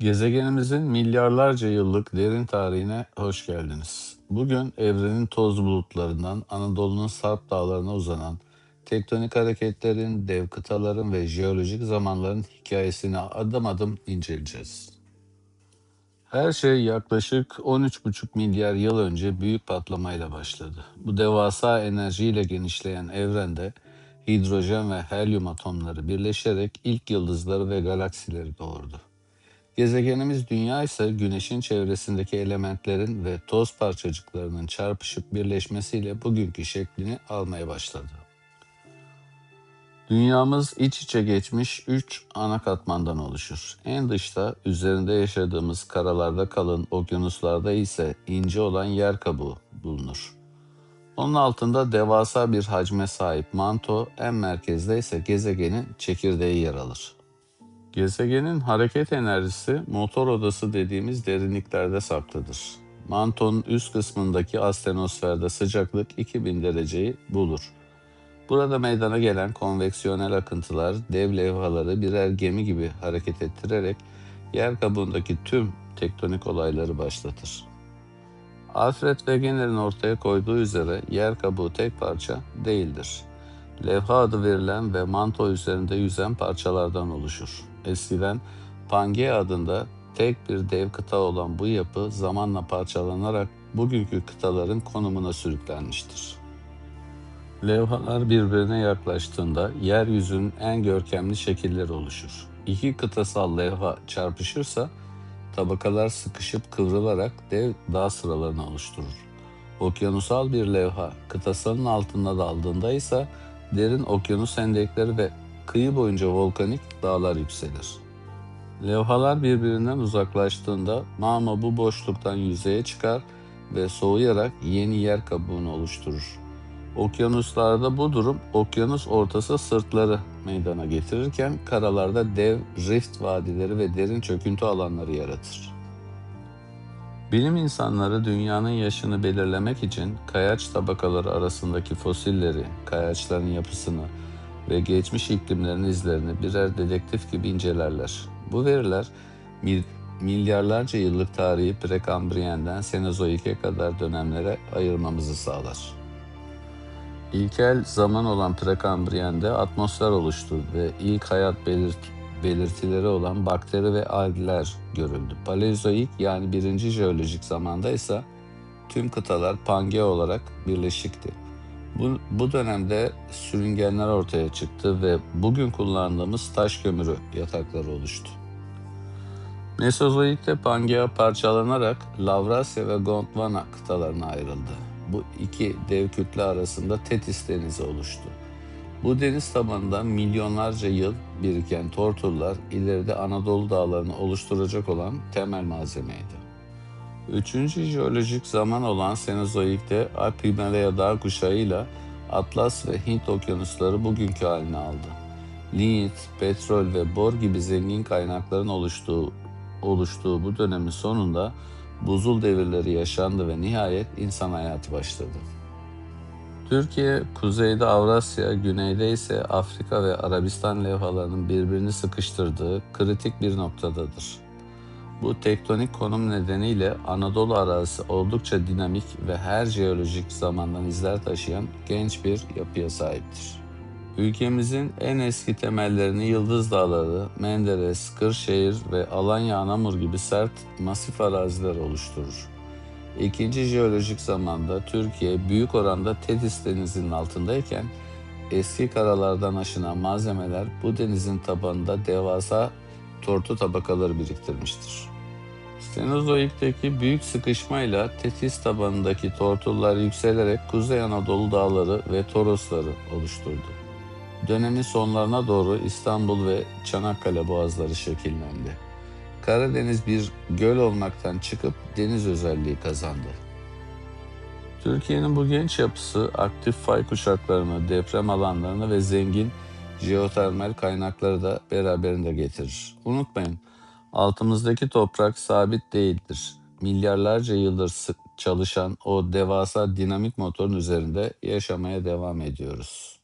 Gezegenimizin milyarlarca yıllık derin tarihine hoş geldiniz. Bugün evrenin toz bulutlarından Anadolu'nun Sarp dağlarına uzanan tektonik hareketlerin, dev kıtaların ve jeolojik zamanların hikayesini adım adım inceleyeceğiz. Her şey yaklaşık 13,5 milyar yıl önce büyük patlamayla başladı. Bu devasa enerjiyle genişleyen evrende hidrojen ve helyum atomları birleşerek ilk yıldızları ve galaksileri doğurdu. Gezegenimiz Dünya ise Güneş'in çevresindeki elementlerin ve toz parçacıklarının çarpışıp birleşmesiyle bugünkü şeklini almaya başladı. Dünyamız iç içe geçmiş üç ana katmandan oluşur. En dışta üzerinde yaşadığımız karalarda kalın, okyanuslarda ise ince olan yer kabuğu bulunur. Onun altında devasa bir hacme sahip manto, en merkezde ise gezegenin çekirdeği yer alır. Gezegenin hareket enerjisi motor odası dediğimiz derinliklerde saklıdır. Mantonun üst kısmındaki astenosferde sıcaklık 2000 dereceyi bulur. Burada meydana gelen konveksiyonel akıntılar dev levhaları birer gemi gibi hareket ettirerek yer kabuğundaki tüm tektonik olayları başlatır. Alfred Wegener'in ortaya koyduğu üzere yer kabuğu tek parça değildir. Levha adı verilen ve manto üzerinde yüzen parçalardan oluşur. Eskiden Pangea adında tek bir dev kıta olan bu yapı zamanla parçalanarak bugünkü kıtaların konumuna sürüklenmiştir. Levhalar birbirine yaklaştığında yeryüzünün en görkemli şekilleri oluşur. İki kıtasal levha çarpışırsa tabakalar sıkışıp kıvrılarak dev dağ sıralarını oluşturur. Okyanusal bir levha kıtasalın altında daldığında ise derin okyanus hendekleri ve kıyı boyunca volkanik dağlar yükselir. Levhalar birbirinden uzaklaştığında mağma bu boşluktan yüzeye çıkar ve soğuyarak yeni yer kabuğunu oluşturur. Okyanuslarda bu durum okyanus ortası sırtları meydana getirirken karalarda dev rift vadileri ve derin çöküntü alanları yaratır. Bilim insanları dünyanın yaşını belirlemek için kayaç tabakaları arasındaki fosilleri, kayaçların yapısını ve geçmiş iklimlerin izlerini birer dedektif gibi incelerler. Bu veriler milyarlarca yıllık tarihi Prekambriyenden Senozoik'e kadar dönemlere ayırmamızı sağlar. İlkel zaman olan Prekambriyen'de atmosfer oluştu ve ilk hayat belirt belirtileri olan bakteri ve algler görüldü. Paleozoik yani birinci jeolojik zamanda ise tüm kıtalar Pangea olarak birleşikti. Bu, bu dönemde sürüngenler ortaya çıktı ve bugün kullandığımız taş kömürü yatakları oluştu. Mesozoik'te Pangea parçalanarak Lavrasya ve Gondwana kıtalarına ayrıldı. Bu iki dev kütle arasında Tetis Denizi oluştu. Bu deniz tabanından milyonlarca yıl biriken tortullar ileride Anadolu dağlarını oluşturacak olan temel malzemeydi. Üçüncü jeolojik zaman olan Senozoik'te Alp Himalaya dağ kuşağıyla Atlas ve Hint okyanusları bugünkü halini aldı. Lignit, petrol ve bor gibi zengin kaynakların oluştuğu, oluştuğu bu dönemin sonunda buzul devirleri yaşandı ve nihayet insan hayatı başladı. Türkiye, kuzeyde Avrasya, güneyde ise Afrika ve Arabistan levhalarının birbirini sıkıştırdığı kritik bir noktadadır. Bu tektonik konum nedeniyle Anadolu arazisi oldukça dinamik ve her jeolojik zamandan izler taşıyan genç bir yapıya sahiptir. Ülkemizin en eski temellerini Yıldız Dağları, Menderes, Kırşehir ve Alanya Anamur gibi sert, masif araziler oluşturur. İkinci jeolojik zamanda Türkiye büyük oranda Tetis denizinin altındayken eski karalardan aşınan malzemeler bu denizin tabanında devasa tortu tabakaları biriktirmiştir. Senozoik'teki büyük sıkışmayla Tetis tabanındaki tortullar yükselerek Kuzey Anadolu dağları ve Torosları oluşturdu. Dönemin sonlarına doğru İstanbul ve Çanakkale boğazları şekillendi. Karadeniz bir göl olmaktan çıkıp deniz özelliği kazandı. Türkiye'nin bu genç yapısı aktif fay kuşaklarını, deprem alanlarını ve zengin jeotermal kaynakları da beraberinde getirir. Unutmayın, altımızdaki toprak sabit değildir. Milyarlarca yıldır çalışan o devasa dinamik motorun üzerinde yaşamaya devam ediyoruz.